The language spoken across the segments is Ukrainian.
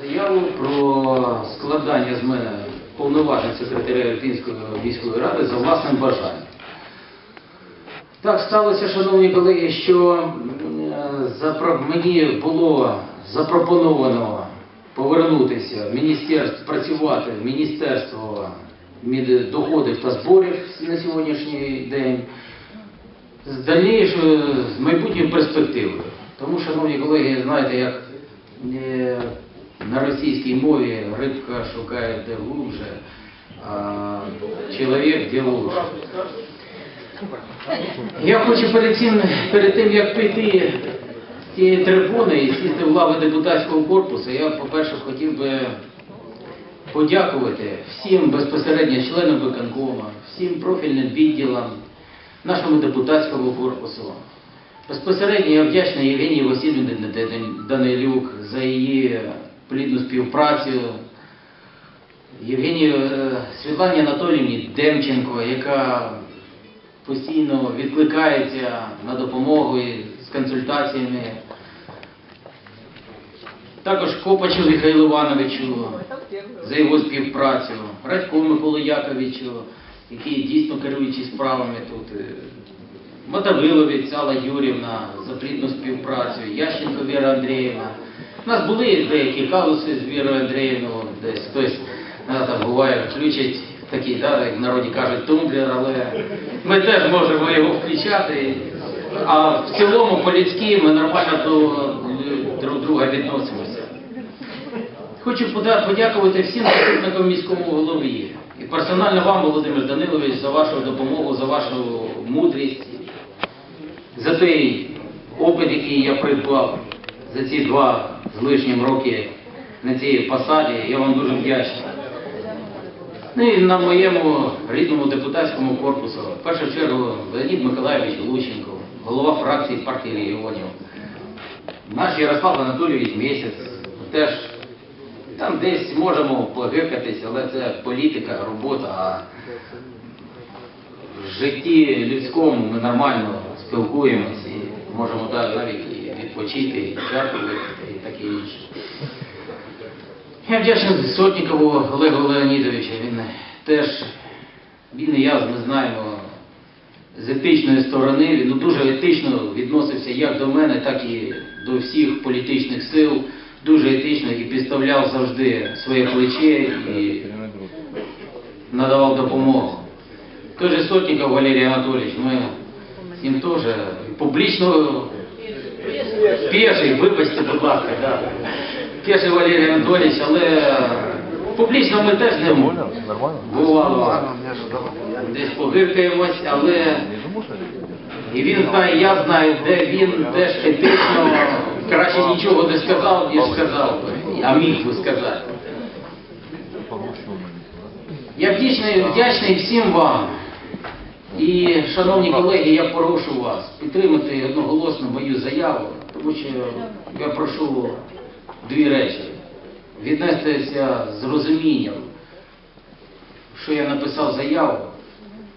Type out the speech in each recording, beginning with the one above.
Заяву про складання з мене повноважень секретаря Ірпінської міської ради за власним бажанням. Так сталося, шановні колеги, що е, мені було запропоновано повернутися в міністерство, працювати в Міністерство доходів та зборів на сьогоднішній день з дальнішою, з майбутньою перспективою. Тому, шановні колеги, знаєте, як е, на російській мові рибка шукає де глубже, а чоловік де лучше. Я хочу перед цим, перед тим, як піти з цієї трибуни і сісти в лави депутатського корпусу, я, по-перше, хотів би подякувати всім безпосередньо членам виконкому, всім профільним відділам, нашому депутатському корпусу. Безпосередньо я вдячний Євгенії Васильівні Данилюк за її плідну співпрацю, Євгенію е, Світлані Анатоліївні Демченко, яка постійно відкликається на допомогу і з консультаціями. Також Копачу Михайлу Івановичу за його співпрацю, Радько Миколу Яковичу, який дійсно керуючи справами тут, е, Мотовиловець Алла Юрівна за плідну співпрацю, Ященко Віра Андріївна. У нас були деякі казуси з Вірою Андріївною, десь хтось там буває, включать такий, да, як в народі кажуть, тумблер, але ми теж можемо його включати. А в цілому по-людськи ми нормально до друг друга відносимося. Хочу подякувати всім заступникам міському голові. І персонально вам, Володимир Данилович, за вашу допомогу, за вашу мудрість, за той опит, який я придбав за ці два з лишнім роки на цій посаді. Я вам дуже вдячний. Ну і на моєму рідному депутатському корпусу, в першу чергу, Леонід Миколаївич Лущенко, голова фракції партії регіонів. Наш Ярослав Анатолійович місяць теж там десь можемо погикатись, але це політика, робота. А в житті людському ми нормально спілкуємось і можемо да- навіть і відпочити, і таке інше. Я вдячний Сотнікову Олегу Леонідовичу. Він теж, він і я, ми знаємо з етичної сторони. Він дуже етично відносився як до мене, так і до всіх політичних сил. Дуже етично і підставляв завжди своє плече і надавав допомогу. Той же Сотников Валерій Анатолійович, ми з ним теж публічно піший, вибачте, будь ласка, да. піший Валерій Анатолійович, але публічно ми теж не бувало. Десь погиркаємось, але і він знає, я знаю, де він теж етично краще нічого не сказав, ніж сказав, а міг би сказати. Я вдячний, вдячний всім вам. І, шановні колеги, я прошу вас підтримати одноголосно мою заяву, тому що я прошу дві речі. Віднестися з розумінням, що я написав заяву,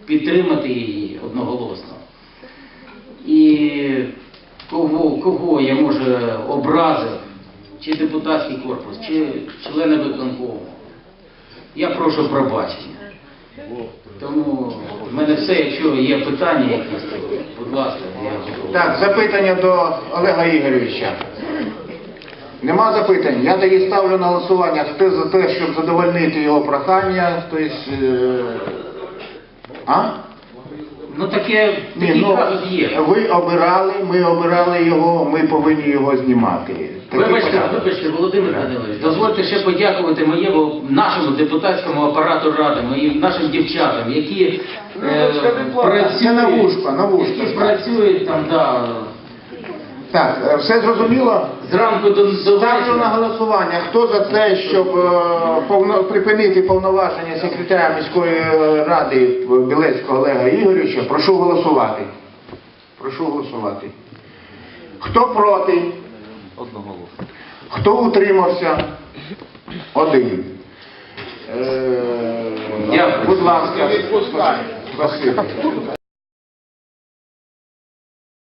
підтримати її одноголосно. І кого, кого я може образив, чи депутатський корпус, чи члени виконкому. Я прошу пробачення. Тому в мене все, якщо є питання якісь, то, будь ласка, я. Так, запитання до Олега Ігоровича. Нема запитань. Я тоді ставлю на голосування. Хто за те, щоб задовольнити його прохання, тобто... А? Ну таке, Ні, ну, казус є. ви обирали, ми обирали його, ми повинні його знімати. Вибачте, порядок. вибачте, Володимир Данилович, дозвольте ще подякувати моєму нашому депутатському апарату ради, моїм нашим дівчатам, які е, працюють, на вушко, на вушко. які працюють там, да, Так, е, все зрозуміло? зранку до, Ставлю на голосування. Хто за те, щоб е, повно- припинити повноваження секретаря міської е, ради Білецького Олега Ігоровича, прошу голосувати. Прошу голосувати. Хто проти? Одноголосно. Хто утримався? Один. Е, Дякую. Будь ласка, Василь.